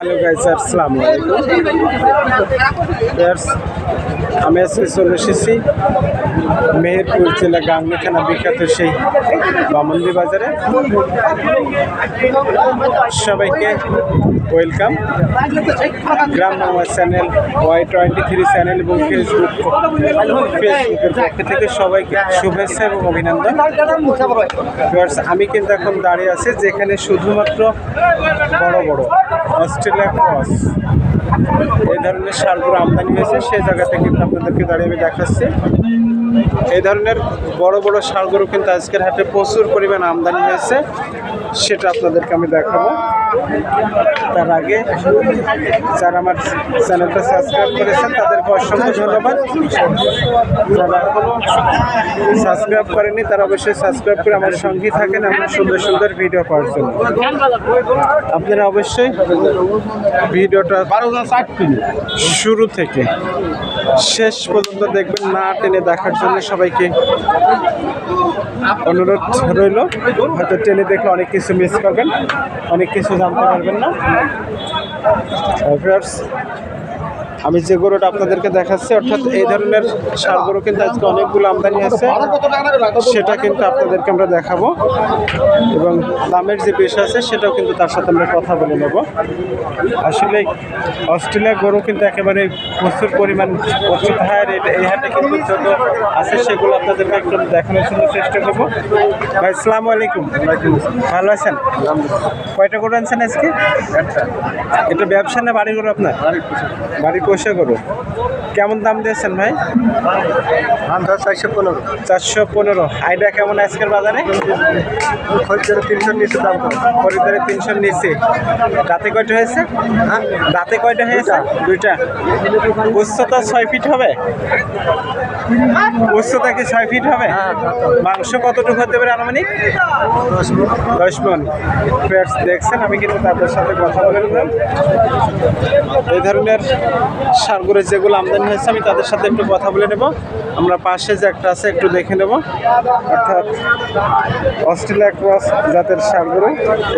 Hello guys আসসালামু আলাইকুম। আমি আজকে চলে এসেছি মেহেরপুর জেলা গাংনি থানা বিখ্যাত সেই বামন্দি বাজারে। সবাইকে welcome Gram Bangla channel Y twenty three channel এবং ফেসবুক ফেসবুকের পক্ষ থেকে সবাইকে শুভেচ্ছা এবং অভিনন্দন। আমি কিন্তু এখন দাঁড়িয়ে আছি যেখানে শুধুমাত্র বড় বড় অস্ট্রেলিয়া ক্রস এই ধরনের শালগুলো আমদানি হয়েছে, সেই জায়গাতে কিন্তু আপনাদেরকে দাঁড়িয়ে আমি দেখাচ্ছি। এই ধরনের বড় বড় শালগুলো কিন্তু আজকের হাটে প্রচুর পরিমাণ আমদানি হয়েছে, সেটা আপনাদেরকে আমি দেখাবো। তার আগে যারা আমার চ্যানেলটা সাবস্ক্রাইব করেছেন, তাদেরকে অসংখ্য ধন্যবাদ। যারা সাবস্ক্রাইব করেনি তারা অবশ্যই সাবস্ক্রাইব করে আমার সঙ্গেই থাকেন এমন সুন্দর সুন্দর ভিডিও পাওয়ার জন্য। আপনারা অবশ্যই ভিডিওটা শুরু থেকে শেষ পর্যন্ত দেখবেন, না টেনে দেখার জন্য সবাইকে অনুরোধ রইল। হয়তো টেনে দেখলে অনেক কিছু মিস করবেন, অনেক কিছু জানতে পারবেন না। আহ, viewers, আমি যে গরুটা আপনাদেরকে দেখাচ্ছি অর্থাৎ এই ধরনের সার গরু কিন্তু আজকে অনেকগুলো আমদানি আছে। সেটা কিন্তু আপনাদেরকে আমরা দেখাবো। এবং দামের যে বিষয় আছে সেটাও কিন্তু তার সাথে আমরা কথা বলে নেব। আসলে অস্ট্রেলিয়া গরু কিন্তু একেবারে প্রচুর পরিমাণ প্রচুর হায়ার এই হাটে কিন্তু আছে সেগুলো আপনাদেরকে একটু দেখানোর জন্য চেষ্টা করব। ভাই সালামু আলাইকুম। ভালো আছেন? কয়টা গরু আনছেন আজকে? এটা ব্যবসা না বাড়ি গরু আপনার? বাড়ি পোষা গরু। কেমন দাম দিয়েছেন ভাই? চারশো পনেরো। চারশো পনেরো। আইডিয়া কেমন আজকের বাজারে? খরচের তিনশো নিচে দাম খরিদারে তিনশোর নিচে। রাতে কয়টা হয়েছে? হ্যাঁ রাতে কয়টা হয়েছে? দুইটা। উচ্চতা ছয় ফিট হবে? উচ্চতা কি ছয় ফিট হবে? মাংস কতটুকু হতে পারে আনুমানিক? দশ মন। দেখছেন আমি কিন্তু তাদের সাথে কথা বলে এই ধরনের সারগুলো যেগুলো আমদানি হয়েছে আমি তাদের সাথে একটু কথা বলে নেব। আমরা পাশে যে একটা আছে একটু দেখে নেব। অর্থাৎ অস্ট্রেলিয়া ক্রস জাতের সারগুলো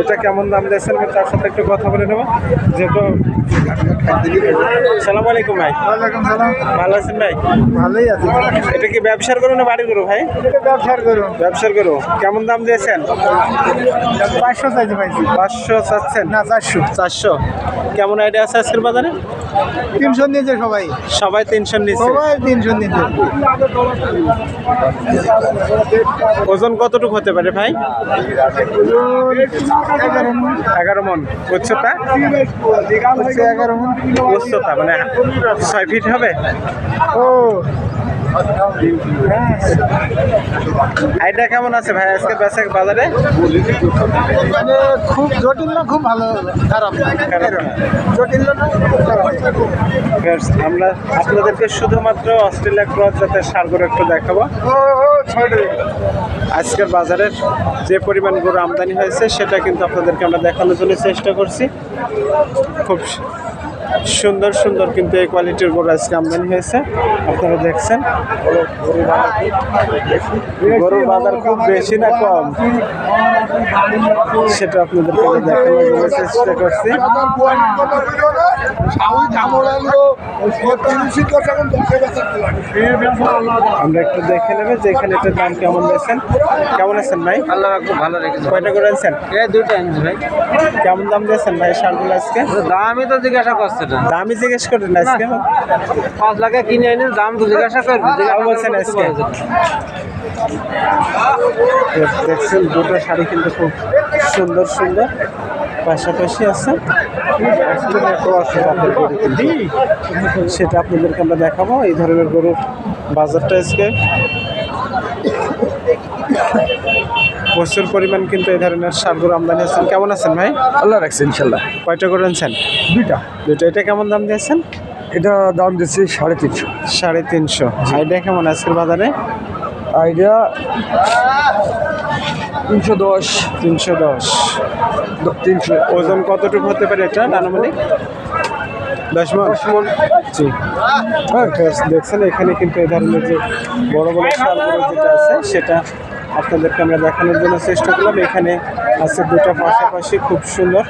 এটা কেমন দাম দিয়েছেন আমি তার সাথে একটু কথা বলে নেব। যেহেতু সালাম আলাইকুম ভাই। ভালো আছেন ভাই? ভালোই আছে। এটা কি ব্যবসার করো না বাড়ি করো ভাই? ব্যবসার করুন ব্যবসার করো কেমন দাম দিয়েছেন? পাঁচশো চাইছে পাইছি পাঁচশো চাচ্ছেন? না চারশো। চারশো। কেমন আইডিয়া আছে আজকের বাজারে? তিনশো নিয়েছে সবাই। সবাই তিনশো নিচ্ছে সবাই তিনশো নিয়েছে। ওজন কতটুকু হতে পারে ভাই? এগারো মন। উচ্চতা? এগারো মন উচ্চতা মানে ছয় ফিট হবে? ও আইডিয়া কেমন আছে ভাই আজকে বেচা বাজারে? মানে খুব জটিল না খুব ভালো খারাপ। জটিল না আমরা আপনাদেরকে শুধুমাত্র অস্ট্রেলিয়া ক্রস জাতের সারগুলো একটু দেখাবো। আজকের বাজারের যে পরিমাণ গরু আমদানি হয়েছে সেটা কিন্তু আপনাদেরকে আমরা দেখানোর জন্য চেষ্টা করছি। খুব সুন্দর সুন্দর কিন্তু এই কোয়ালিটির গরু আজকে আমদানি হয়েছে। আপনারা দেখছেন। গরুর বাজার খুব বেশি না কম? সেটা আপনাদেরকে দেখানোর চেষ্টা করছি। আমরা একটু দেখে নেবে যে এখানে এটার দাম কেমন রয়েছেন কেমন আছেন ভাই? আল্লাহ খুব ভালো রেখেছে। কয়টা করে আনছেন? দুটো আনছি ভাই। কেমন দাম দিয়েছেন ভাই সারগুলো আজকে? দামই তো জিজ্ঞাসা করছে। দামই জিজ্ঞেস করেন আজকে। পাঁচ লাখে কিনে এনে দাম তো জিজ্ঞাসা বলছেন আজকে। দেখছেন দুটো শাড়ি কিন্তু খুব সুন্দর সুন্দর পাশাপাশি আছে। সেটা আপনাদেরকে আমরা দেখাবো এই ধরনের গরুর বাজারটা আজকে। প্রচুর পরিমাণ কিন্তু এই ধরনের সারগুলো আমদানি আছেন কেমন আছেন ভাই? আল্লাহ রাখছে ইনশাল্লাহ। কয়টা করে আনছেন? দুইটা। দুটো এটা কেমন দাম দিয়েছেন? এটা দাম দিচ্ছি সাড়ে তিনশো। সাড়ে তিনশো। আইডিয়া কেমন আজকের বাজারে? আইডিয়া তিনশো দশ। তিনশো দশ। তিনশো। ওজন কতটুকু হতে পারে এটা আনুমানিক? দশ মন? জি। হ্যাঁ। দেখছেন এখানে কিন্তু এই ধরনের যে বড় বড় সারগুলো যেটা আছে সেটা আপনাদেরকে আমরা দেখানোর জন্য চেষ্টা করলাম। এখানে আছে দুটো পাশাপাশি খুব সুন্দর।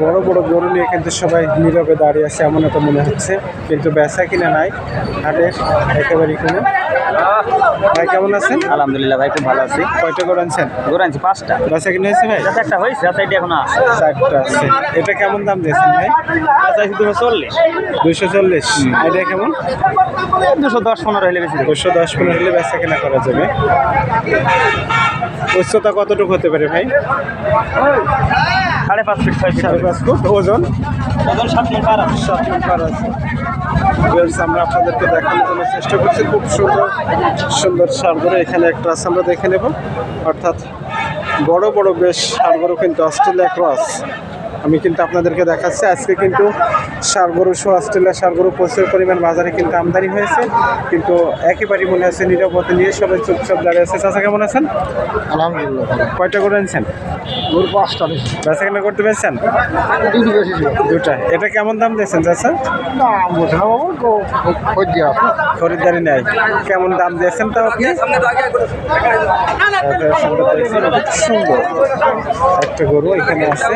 বড় বড় গরু নিয়ে কিন্তু সবাই নীরবে দাঁড়িয়ে আছে এমন তো মনে হচ্ছে। কিন্তু বেচা কিনা নাই হাটের একেবারেই কোনো। ভাই কেমন আছেন? আলহামদুলিল্লাহ ভাই খুব ভালো আছি। কয়টা গরু আনছেন? গরু আনছি পাঁচটা। বেচা কিনা হয়েছে ভাই? একটা হয়েছে এখনও আছে। চারটা আছে। এটা কেমন দাম দিয়েছেন ভাই? চাইছি দুশো চল্লিশ। দুশো চল্লিশ। এটা কেমন? দুশো দশ পনেরো হলে বেশি দুশো দশ পনেরো হলে বেচা কেনা করা যাবে। উচ্চতা কতটুকু হতে পারে ভাই? সাড়ে পাঁচ ফিট ছয় সাড়ে পাঁচ ফুট ওজন? ওজন সাত মন পার আছে। সাত মিনিট পার আছে। আমরা আপনাদেরকে দেখানোর জন্য চেষ্টা করছি। খুব সুন্দর সুন্দর সারগরু এখানে একটা আছে আমরা দেখে নেব। অর্থাৎ বড় বড় বেশ সারগরু কিন্তু অস্ট্রেলিয়া ক্রস। আমি কিন্তু আপনাদেরকে দেখাচ্ছি আজকে কিন্তু সারগরু সহ অস্ট্রেলিয়া সারগরু প্রচুর পরিমাণ বাজারে কিন্তু আমদানি হয়েছে। কিন্তু একেবারেই মনে আছে নিরাপত্তা নিয়ে সবাই চুপচাপ দাঁড়িয়ে আছে। চাচা কেমন আছেন? আলহামদুলিল্লাহ কয়টা করে আনছেন গরু পাঁচটা বেশি। বেচা কেনা করতে পেরেছেন দুটো বেশি দুটা। এটা কেমন দাম দিয়েছেন চাচা? না বাবু খরিদ্দারি নাই। কেমন দাম দিয়েছেন তো আপনি সুন্দর। একটা গরু এখানে আছে।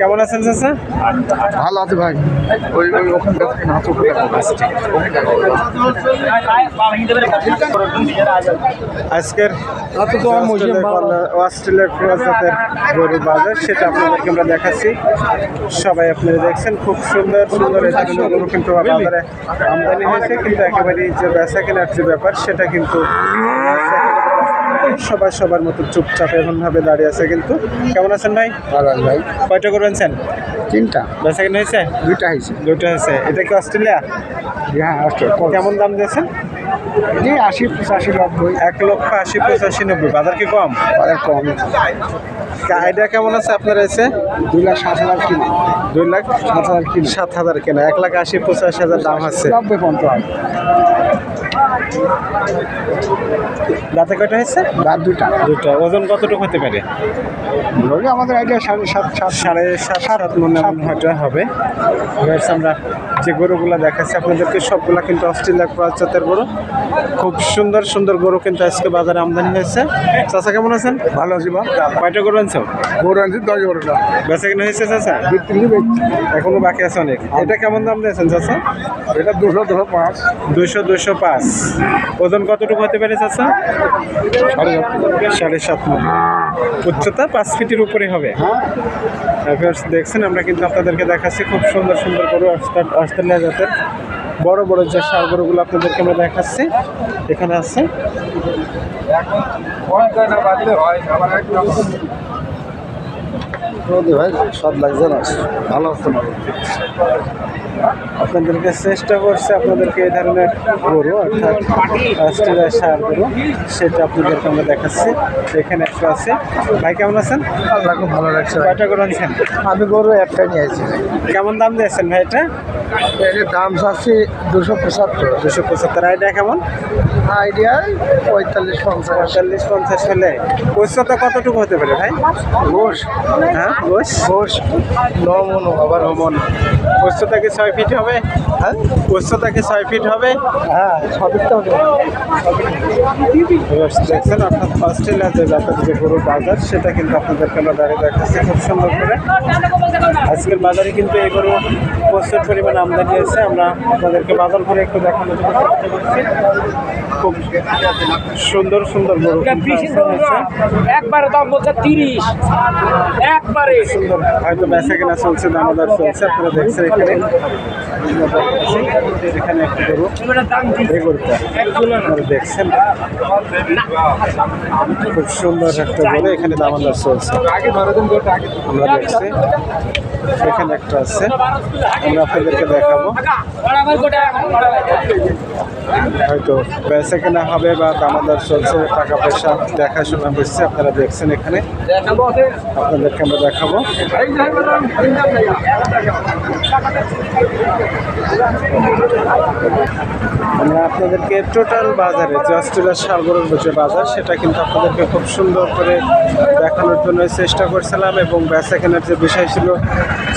কেমন আছেন চাচা? ভালো আছে ভাই। ওই ওই ওখানে আজকের অস্ট্রেলিয়ার ক্রস জাতের গরু বাজার সেটা আপনাদেরকে আমরা দেখাচ্ছি। সবাই আপনারা দেখছেন খুব সুন্দর সুন্দর এই ধরনের গরু কিন্তু বাজারে আমদানি হয়েছে কিন্তু একেবারেই যে বেচা কেনার যে ব্যাপার সেটা কিন্তু সবাই সবার মতো চুপচাপ এমনভাবে দাঁড়িয়ে আছে কিন্তু। কেমন আছেন ভাই? ভালো ভাই। কয়টা করবেন আনছেন? তিনটা। বেচা কেনা হয়েছে? দুইটা হয়েছে। দুটো হয়েছে। এটা কি অস্ট্রেলিয়া? হ্যাঁ অস্ট্রেলিয়া কেমন দাম দিয়েছেন এই আশি পঁচাশি নব্বই। এক লক্ষ আশি পঁচাশি নব্বই। বাজার কি কম? আর কম। আইডিয়া কেমন আছে আপনার এসে? দুই লাখ সাত হাজার কিলো। দুই লাখ সাত হাজার কিলো। সাত হাজার কেনা এক লাখ আশি পঁচাশি হাজার দাম আছে। নব্বই পঞ্চাশ দাঁতে কয়টা হয়েছে? রাত দুটা দুটো ওজন কতটুকু হতে পারে? ধরলে আমাদের আইডিয়া সাড়ে সাত সাত। সাড়ে সাত সাত মনে হয় হয়তো হবে। আমরা যে গরুগুলো দেখাচ্ছি আপনাদেরকে সবগুলা কিন্তু অস্ট্রেলিয়া ক্রস জাতের গরু। খুব সুন্দর সুন্দর গরু কিন্তু আজকে বাজারে আমদানি হয়েছে। চাচা কেমন আছেন? ভালো আছি বা কয়টা গরু আনছো? গরু আনছি দশ গরুটা বেচা কেনা হয়েছে চাচা? এখনও বাকি আছে অনেক। এটা কেমন দাম দিয়েছেন চাচা? এটা দুশো দুশো পাঁচ। দুশো দুশো পাঁচ। ওজন কতটুকু হতে পারে চাচা সাড়ে সাত মন উচ্চতা পাঁচ ফিটের উপরে হবে দেখছেন আমরা কিন্তু আপনাদেরকে দেখাচ্ছি খুব সুন্দর সুন্দর অস্ট্রে- অস্ট্রেলিয়া জাতের বড় বড় যে সার গরুগুলো আপনাদেরকে আমরা দেখাচ্ছি এখানে আছে ভাই সব লাগছে না ভালো হচ্ছে না? আপনাদেরকে চেষ্টা করছে আপনাদেরকে এই ধরনের গরু অর্থাৎ অস্ট্রেলিয়া সার গরু সেটা আপনাদেরকে আমরা দেখাচ্ছি। এখানে একটা আছে। ভাই কেমন আছেন? আল্লাহ খুব ভালো লাগছে কয়টা গরু আনছেন? আমি গরু একটা নিয়ে আছি কেমন দাম দিয়েছেন ভাই এটা? দাম চাচ্ছি দুশো পঁচাত্তর। দুশো পঁচাত্তর। আইডিয়া কেমন? আইডিয়া পঁয়তাল্লিশ পঞ্চাশ। চল্লিশ পঞ্চাশ হলে। উচ্চতা কতটুকু হতে পারে ভাই? ঘোষ। হ্যাঁ? ঘোষ। ঘোষ নমন আবার ভ্রমণ উচ্চতা কি ছয় ফিট হবে? হ্যাঁ? উচ্চতা কি ছয় ফিট হবে? হ্যাঁ তো হবে। দেখছেন অস্ট্রেলিয়া যে যে গরু বাজার সেটা কিন্তু আপনাদেরকে আমরা দাঁড়িয়ে দেখাচ্ছি খুব সুন্দর করে। আজকের বাজারে কিন্তু এই গরু প্রচুর পরিমাণে আমদানি হয়েছে। আমরা আপনাদেরকে বাজার করে একটু দেখানোর জন্য চেষ্টা করছি। খুব সুন্দর সুন্দর গরু একবারে দাম বলছে তিরিশ। একবারে। সুন্দর। হয়তো বেচা কেনা চলছে দামাদার চলছে আপনারা দেখছেন এখানে। এখানে একটা গরু। এই গরুটা আপনারা দেখছেন? খুব সুন্দর একটা গরু এখানে দামাদার চলছে। আমরা দেখছি। এখানে একটা আছে। আমরা আপনাদেরকে দেখাবো। হয়তো বেচা কেনা হবে বা দামাদার চলছে, টাকা পয়সা দেখাশোনা হচ্ছে, আপনারা দেখছেন এখানে। আপনাদেরকে আমরা দেখাবো। আমরা আপনাদেরকে টোটাল বাজারে যে অস্ট্রেলিয়ার সাগরের যে বাজার, সেটা কিন্তু আপনাদেরকে খুব সুন্দর করে দেখানোর জন্য চেষ্টা করছিলাম এবং বেচা কেনার যে বিষয় ছিল,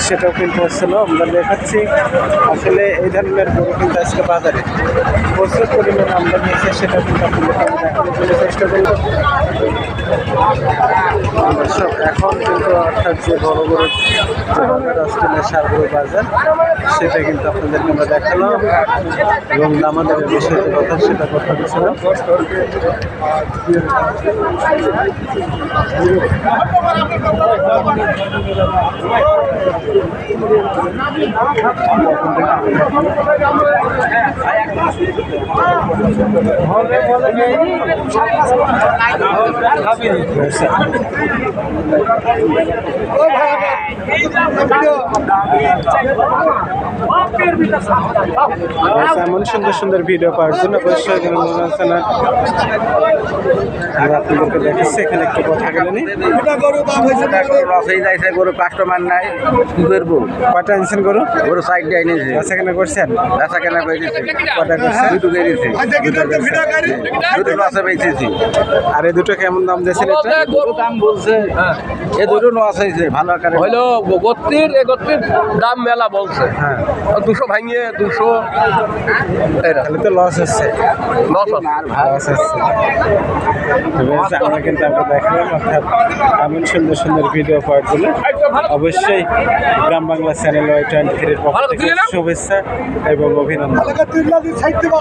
সেটাও কিন্তু হচ্ছিল আমরা দেখাচ্ছি, আসলে এই ধরনের গরু কিন্তু আজকে বাজারে প্রচুর পরিমাণ আমদানি হয়েছে, সেটা কিন্তু আপনাদেরকে দেখানোর জন্য চেষ্টা করব। এখন কিন্তু অর্থাৎ যে বড় বড় অস্ট্রেলিয়ার সাগরের বাজার সেটা কিন্তু আপনাদেরকে আমরা দেখালাম। এবং আমাদের বিষয়ে যে কথা সেটা কথা বলছিলাম আচ্ছা, এমন সুন্দর সুন্দর ভিডিও পাওয়ার জন্য অবশ্যই আমরা আপনাদেরকে দেখাচ্ছি এখানে একটু কথা বলে যাইছে গরু কাস্টমার নাই কি করব? কটা আনছেন গরু? গরু সাইড দিয়ে বেচা কেনা করছেন? বেচা কেনা করেছে দুটো দুটো বেঁচেছি। আর এই দুটো কেমন দাম দিয়েছেন এটা? দাম বলছে। এ দুটো লস হয়েছে ভালো আকারে। হইল গত্তির এ গত্তির দাম মেলা বলছে। হ্যাঁ। দুশো ভাঙিয়ে দুশো তাহলে তো লস হচ্ছে। লস লস হচ্ছে। আমরা কিন্তু আমরা দেখলাম অর্থাৎ এমন সুন্দর সুন্দর ভিডিও পাওয়ার জন্য অবশ্যই Gram Bangla channel Y twenty থ্রির পক্ষ থেকে শুভেচ্ছা এবং অভিনন্দন। সাইড দেবা